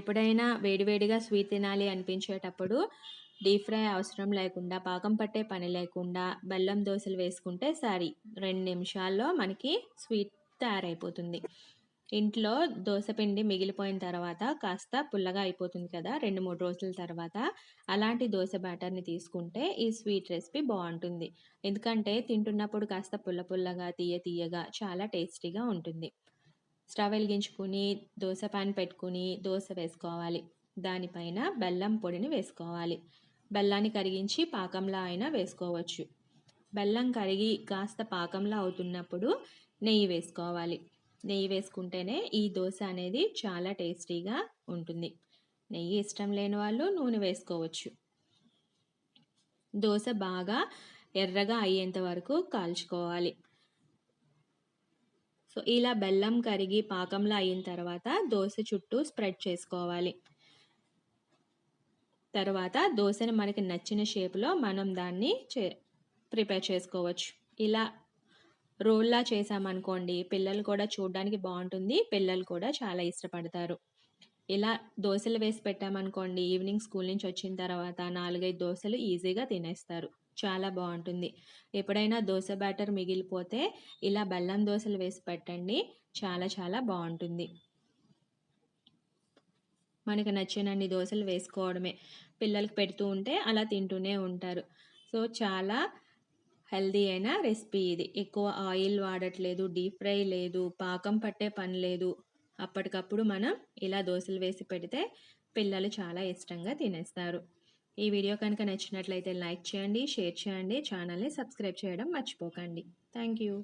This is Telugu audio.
ఎప్పుడైనా వేడివేడిగా స్వీట్ తినాలి అనిపించేటప్పుడు డీప్ ఫ్రై అవసరం లేకుండా పాకం పట్టే పని లేకుండా బెల్లం దోశలు వేసుకుంటే సరి. రెండు నిమిషాల్లో మనకి స్వీట్ తయారైపోతుంది. ఇంట్లో దోశపిండి మిగిలిపోయిన తర్వాత కాస్త పుల్లగా అయిపోతుంది కదా రెండు మూడు రోజుల తర్వాత అలాంటి దోశ బ్యాటర్ని తీసుకుంటే ఈ స్వీట్ రెసిపీ బాగుంటుంది. ఎందుకంటే తింటున్నప్పుడు కాస్త పుల్ల పుల్లగా తీయ తీయగా చాలా టేస్టీగా ఉంటుంది. స్టవ్ వెలిగించుకుని దోశ పాన్ పెట్టుకుని దోశ వేసుకోవాలి. దానిపైన బెల్లం పొడిని వేసుకోవాలి. బెల్లాన్ని కరిగించి పాకంలా అయినా వేసుకోవచ్చు. బెల్లం కరిగి కాస్త పాకంలా అవుతున్నప్పుడు నెయ్యి వేసుకోవాలి. నెయ్యి వేసుకుంటేనే ఈ దోశ అనేది చాలా టేస్టీగా ఉంటుంది. నెయ్యి ఇష్టం లేని వాళ్ళు నూనె వేసుకోవచ్చు. దోశ బాగా ఎర్రగా అయ్యేంత వరకు కాల్చుకోవాలి. సో ఇలా బెల్లం కరిగి పాకంలో అయిన తర్వాత దోశ చుట్టూ స్ప్రెడ్ చేసుకోవాలి. తర్వాత దోశని మనకి నచ్చిన షేప్లో మనం దాన్ని చే ప్రిపేర్ చేసుకోవచ్చు. ఇలా రోల్లా చేసామనుకోండి పిల్లలు కూడా చూడడానికి బాగుంటుంది పిల్లలు కూడా చాలా ఇష్టపడతారు. ఇలా దోశలు వేసి పెట్టామనుకోండి ఈవినింగ్ స్కూల్ నుంచి వచ్చిన తర్వాత నాలుగైదు దోశలు ఈజీగా తినేస్తారు. చాలా బాగుంటుంది. ఎప్పుడైనా దోశ బ్యాటర్ మిగిలిపోతే ఇలా బెల్లం దోశలు వేసి పెట్టండి. చాలా చాలా బాగుంటుంది. మనకు నచ్చినన్ని దోశలు వేసుకోవడమే. పిల్లలకి పెడుతూ ఉంటే అలా తింటూనే ఉంటారు. సో చాలా హెల్దీ అయిన రెసిపీ ఇది. ఎక్కువ ఆయిల్ వాడట్లేదు డీప్ ఫ్రై లేదు పాకం పట్టే పని లేదు. అప్పటికప్పుడు మనం ఇలా దోశలు వేసి పెడితే పిల్లలు చాలా ఇష్టంగా తినేస్తారు. ఈ వీడియో కనుక నచ్చినట్లయితే లైక్ చేయండి షేర్ చేయండి ఛానల్ని సబ్స్క్రైబ్ చేయడం మర్చిపోకండి. Thank you.